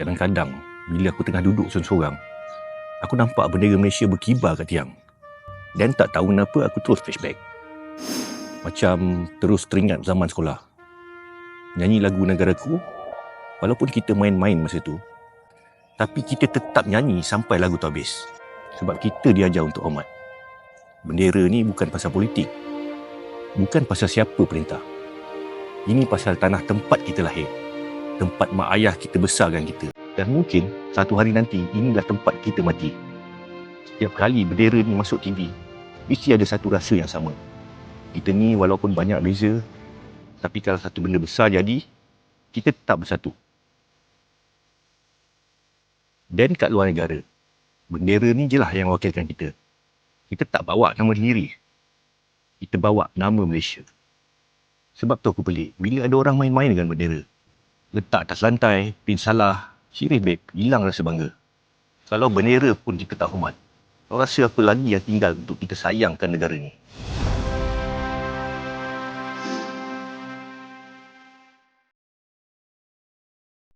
Kadang-kadang, bila aku tengah duduk seorang-seorang, aku nampak bendera Malaysia berkibar kat tiang. Dan tak tahu kenapa aku terus flashback. Macam terus teringat zaman sekolah. Nyanyi lagu negaraku, walaupun kita main-main masa tu, tapi kita tetap nyanyi sampai lagu tu habis. Sebab kita diajar untuk hormat. Bendera ni bukan pasal politik. Bukan pasal siapa perintah. Ini pasal tanah tempat kita lahir. Tempat mak ayah kita besarkan kita. Dan mungkin satu hari nanti inilah tempat kita mati. Setiap kali bendera ni masuk TV, mesti ada satu rasa yang sama. Kita ni walaupun banyak beza, tapi kalau satu benda besar jadi, kita tetap bersatu. Dan kat luar negara, bendera ni je lah yang wakilkan kita. Kita tak bawa nama sendiri. Kita bawa nama Malaysia. Sebab tu aku pelik, bila ada orang main-main dengan bendera. Letak atas lantai, pin salah, sirih beg, hilang rasa bangga. Kalau bendera pun kita tak hormat, kau rasa apa lagi yang tinggal untuk kita sayangkan negara ni?